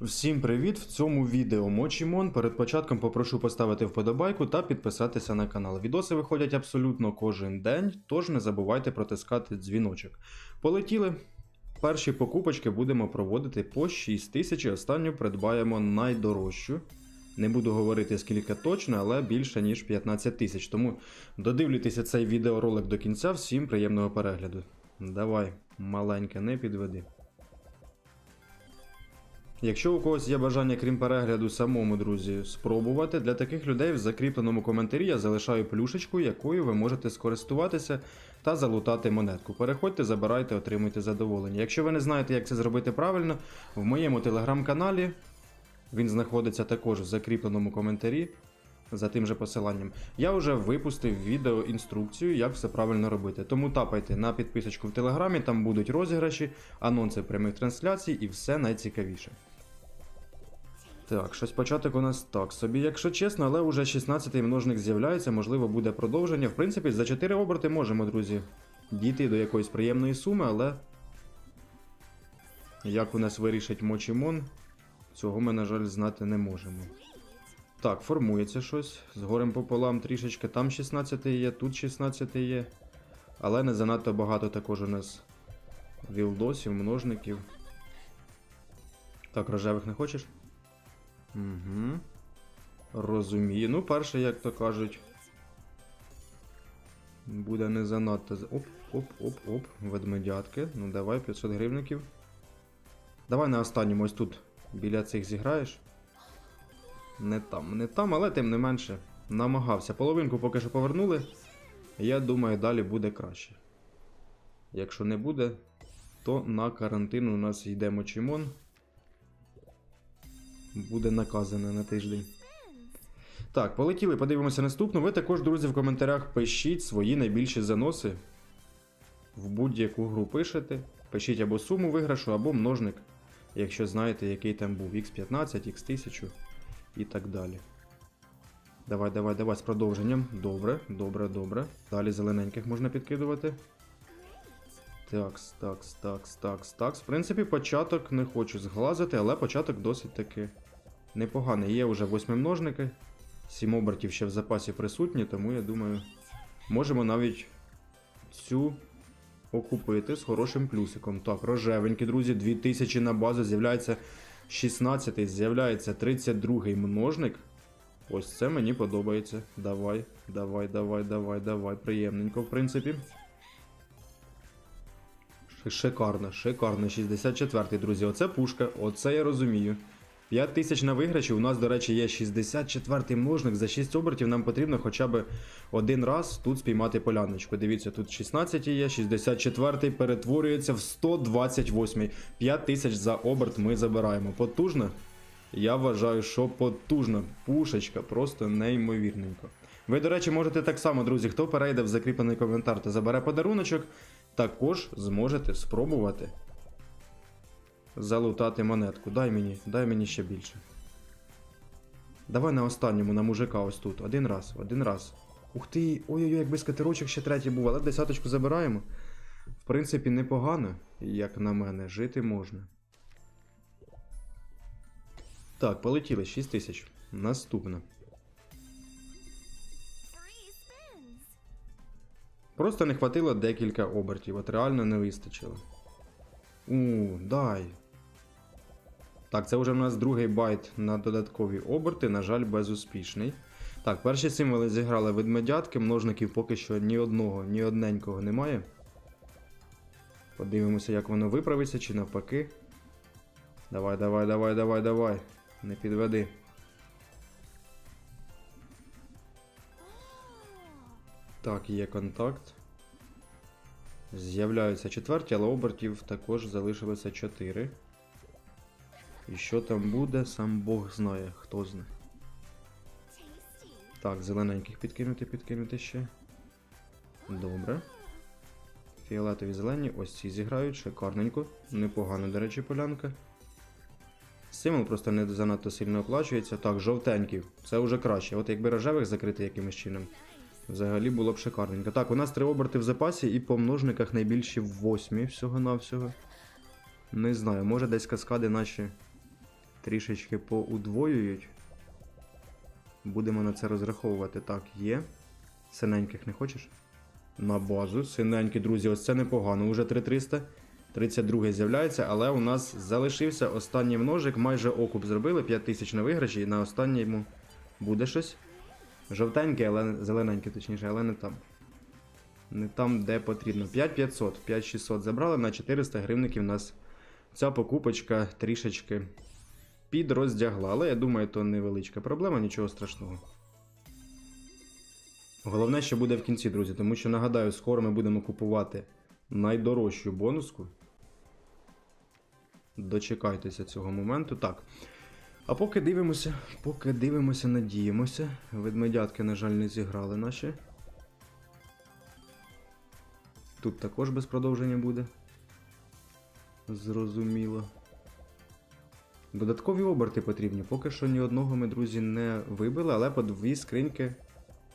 Всім привіт! В цьому відео Мочімон. Перед початком попрошу поставити вподобайку та підписатися на канал. Відоси виходять абсолютно кожен день, тож не забувайте протискати дзвіночок. Полетіли. Перші покупочки будемо проводити по 6 тисяч останню придбаємо найдорожчу. Не буду говорити скільки точно, але більше ніж 15 тисяч. Тому додивлюйтеся цей відеоролик до кінця. Всім приємного перегляду. Давай, маленьке, не підведи. Якщо у когось є бажання, крім перегляду, самому, друзі, спробувати, для таких людей в закріпленому коментарі я залишаю плюшечку, якою ви можете скористуватися та залутати монетку. Переходьте, забирайте, отримуйте задоволення. Якщо ви не знаєте, як це зробити правильно, в моєму телеграм-каналі він знаходиться також в закріпленому коментарі за тим же посиланням. Я вже випустив відео інструкцію, як все правильно робити. Тому тапайте на підписочку в телеграмі, там будуть розіграші, анонси прямих трансляцій і все найцікавіше. Так, щось початок у нас так собі, якщо чесно, але уже 16-й множник з'являється, можливо, буде продовження. В принципі, за 4 оберти можемо, друзі, дійти до якоїсь приємної суми, але як у нас вирішить Мочімон, цього ми, на жаль, знати не можемо. Так, формується щось. З горем пополам трішечки. Там 16 є, тут 16 є. Але не занадто багато також у нас вілдосів, множників. Так, рожевих не хочеш? Угу. Розумію. Ну, перше, як то кажуть. Буде не занадто. Оп, оп, оп, оп. Ведмедятки. Ну давай, 500 гривників. Давай на останньому ось тут біля цих зіграєш. Не там, не там, але тим не менше намагався. Половинку поки що повернули. Я думаю, далі буде краще. Якщо не буде, то на карантин у нас йде мочімон. Буде наказане на тиждень. Так, полетіли, подивимося наступну. Ви також, друзі, в коментарях пишіть свої найбільші заноси. В будь-яку гру пишете. Пишіть або суму виграшу, або множник. Якщо знаєте, який там був X15, X1000 і так далі. Давай, давай, давай з продовженням. Добре, добре, добре. Далі зелененьких можна підкидувати. Такс, такс, такс, такс, такс. В принципі, початок не хочу зглазити, але початок досить таки непоганий. Є вже восьмимножники. Сім обертів ще в запасі присутні, тому я думаю, можемо навіть цю окупити з хорошим плюсиком. Так, рожевенькі, друзі, 2000 на базу з'являється 16 з'являється 32 множник. Ось це мені подобається. Давай, давай, давай, давай, давай. Приємненько, в принципі. Шикарно, шикарно. 64-й, друзі. Оце пушка, оце я розумію. 5 тисяч на виграші. У нас, до речі, є 64-й множник. За 6 обертів нам потрібно хоча б один раз тут спіймати поляночку. Дивіться, тут 16 є, 64-й перетворюється в 128-й. 5 тисяч за оберт ми забираємо. Потужно? Я вважаю, що потужно. Пушечка, просто неймовірненько. Ви, до речі, можете так само, друзі, хто перейде в закріплений коментар та забере подаруночок, також зможете спробувати залутати монетку. Дай мені, дай мені ще більше. Давай на останньому, на мужика ось тут. Один раз, один раз. Ух ти, ой-ой-ой, якби скатерочок ще третій був, але десяточку забираємо. В принципі, непогано, як на мене, жити можна. Так, полетіли 6 тисяч. Наступне. Просто не хватило декілька обертів, от реально не вистачило. У, дай. Так, це вже в нас другий байт на додаткові оберти, на жаль, безуспішний. Так, перші символи зіграли ведмедятки, множників поки що ні одного, ні одненького немає. Подивимося, як воно виправиться, чи навпаки. Давай, давай, давай, давай, давай. Не підведи. Так, є контакт. З'являються четверті, але обертів також залишилося 4. І що там буде, сам Бог знає, хто знає. Так, зелененьких підкинути, підкинути ще. Добре. Фіолетові зелені, ось ці зіграють, шикарненько. Непогано, до речі, полянка. Символ просто не занадто сильно оплачується. Так, жовтенький. Це вже краще. От якби рожевих закрити якимось чином. Взагалі було б шикарненько. Так, у нас три оберти в запасі і по множниках найбільші в восьмі всього-навсього. Не знаю, може десь каскади наші трішечки поудвоюють. Будемо на це розраховувати. Так, є. Синеньких не хочеш? На базу. Синенькі, друзі, ось це непогано. Уже 3300. 32 з'являється, але у нас залишився останній множик. Майже окуп зробили. 5000 на виграші, і на останньому буде щось. Жовтеньке, але зелененьке, точніше, але не там. Не там, де потрібно. 5500, 5600 забрали на 400 гривників У нас ця покупочка трішечки підроздягла. Але я думаю, то невеличка проблема, нічого страшного. Головне, що буде в кінці, друзі, тому що нагадаю, скоро ми будемо купувати найдорожчу бонуску. Дочекайтеся цього моменту. Так. А поки дивимося, поки дивимося, надіємося. Ведмедятки, на жаль, не зіграли наші. Тут також без продовження буде. Зрозуміло. Додаткові оберти потрібні. Поки що ні одного ми, друзі, не вибили, але по дві скриньки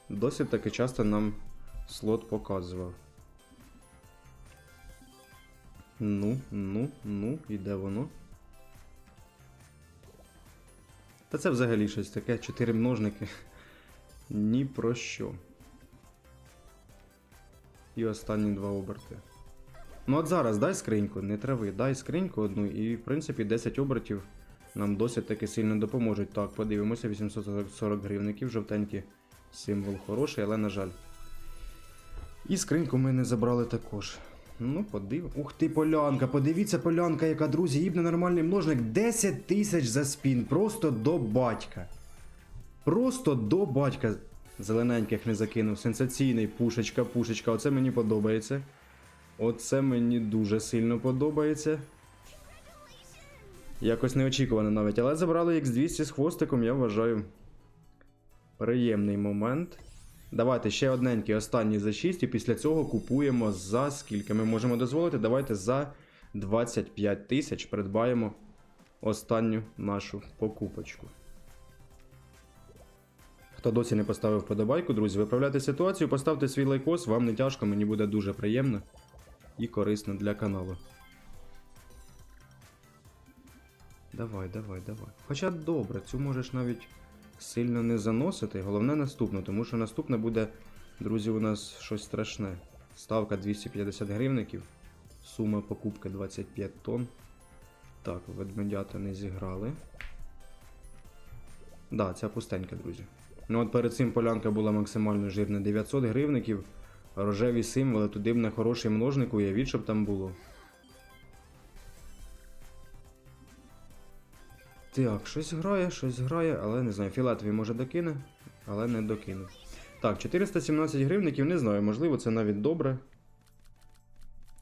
досить таки часто нам слот показував. Ну, ну, ну, і де воно? Та це взагалі щось таке, чотири множники. Ні про що. І останні два оберти. Ну от зараз дай скриньку, не трави, дай скриньку одну, і в принципі 10 обертів нам досить таки сильно допоможуть. Так, подивимося, 840 гривників, жовтенький символ хороший, але на жаль. І скриньку ми не забрали також. Ну, подив. Ух ти, полянка! Подивіться, полянка, яка, друзі, їбне нормальний множник. 10 тисяч за спін. Просто до батька. Просто до батька. Зелененьких не закинув. Сенсаційний пушечка, пушечка. Оце мені подобається. Оце мені дуже сильно подобається. Якось неочікувано навіть. Але забрали X200 з хвостиком, я вважаю. Приємний момент. Давайте ще одненький, останній за 6, і після цього купуємо за скільки ми можемо дозволити. Давайте за 25 тисяч придбаємо останню нашу покупочку. Хто досі не поставив вподобайку, друзі, виправляйте ситуацію, поставте свій лайкос, вам не тяжко, мені буде дуже приємно і корисно для каналу. Давай, давай, давай. Хоча добре, цю можеш навіть сильно не заносити. Головне наступне, тому що наступне буде, друзі, у нас щось страшне. Ставка 250 гривників. Сума покупки 25 тонн. Так, ведмедята не зіграли. Да, ця пустенька, друзі. Ну от перед цим полянка була максимально жирна 900 гривників. Рожеві символи, туди б на хороший множник уявіть, щоб там було. Так, щось грає, щось грає, але не знаю. Філатові може докине, але не докинув. Так, 417 гривників, не знаю, можливо, це навіть добре.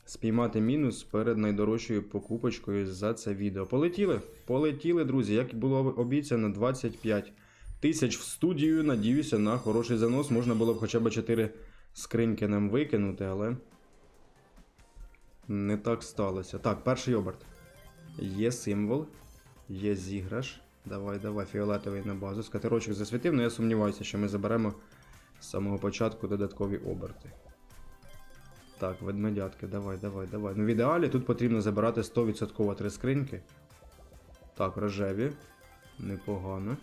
Спіймати мінус перед найдорожчою покупочкою за це відео. Полетіли? Полетіли, друзі, як було обіцяно, 25 тисяч в студію. Надіюся на хороший занос. Можна було б хоча б 4 скриньки нам викинути, але. Не так сталося. Так, перший оберт. Є символ. Є зіграш. Давай, давай, фіолетовий на базу. Скатерочок засвітив, але я сумніваюся, що ми заберемо з самого початку додаткові оберти. Так, ведмедятки, давай, давай, давай. Ну в ідеалі тут потрібно забирати 100% три скриньки. Так, рожеві. Непогано.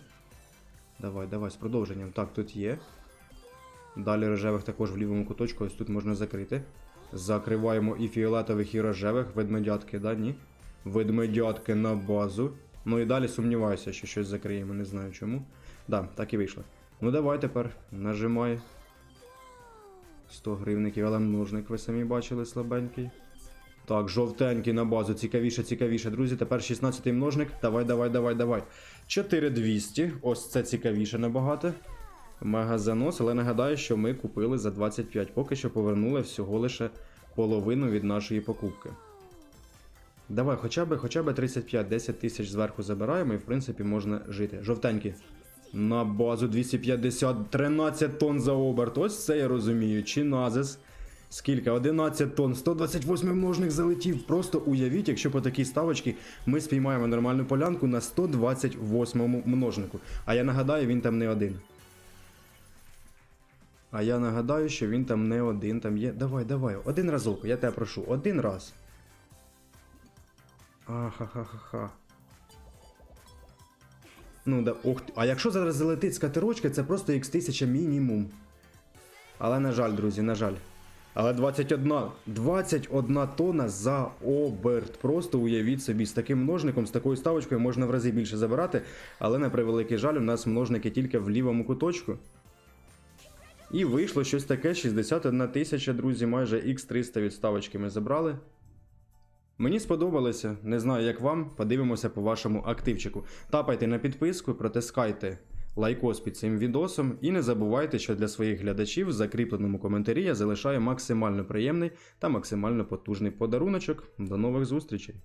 Давай, давай, з продовженням. Так, тут є. Далі рожевих також в лівому куточку, ось тут можна закрити. Закриваємо і фіолетових, і рожевих. Ведмедятки, да, ні? Ведмедятки на базу. Ну і далі сумніваюся, що щось закриємо, не знаю чому. Да, так і вийшло. Ну давай тепер нажимай. 100 гривників, але множник, ви самі бачили слабенький. Так, жовтенький на базу, цікавіше, цікавіше. Друзі, тепер 16-й множник. Давай, давай, давай, давай. 4200. Ось це цікавіше набагато. Мега занос, але нагадаю, що ми купили за 25. Поки що повернули всього лише половину від нашої покупки. Давай, хоча б, хоча б 35, 10 тисяч зверху забираємо і в принципі можна жити. Жовтенький. На базу 250, 13 тонн за оберт. Ось це я розумію. Чи назис. Скільки? 11 тонн, 128 множник залетів. Просто уявіть, якщо по такій ставочці ми спіймаємо нормальну полянку на 128 множнику. А я нагадаю, він там не один. А я нагадаю, що він там не один, там є. Давай, давай, один разок, я тебе прошу, один раз. Ахахахаха. Ну, да, ох, а якщо зараз залетить з катерочки, це просто X1000 мінімум. Але на жаль, друзі, на жаль. Але 21, 21 тонна за оберт. Просто уявіть собі, з таким множником, з такою ставочкою можна в рази більше забирати, але на превеликий жаль, у нас множники тільки в лівому куточку. І вийшло щось таке: 61 тисяча, друзі, майже X300 від ставочки ми забрали. Мені сподобалося, не знаю як вам. Подивимося по вашому активчику. Тапайте на підписку, протискайте лайкос під цим відосом і не забувайте, що для своїх глядачів в закріпленому коментарі я залишаю максимально приємний та максимально потужний подаруночок. До нових зустрічей!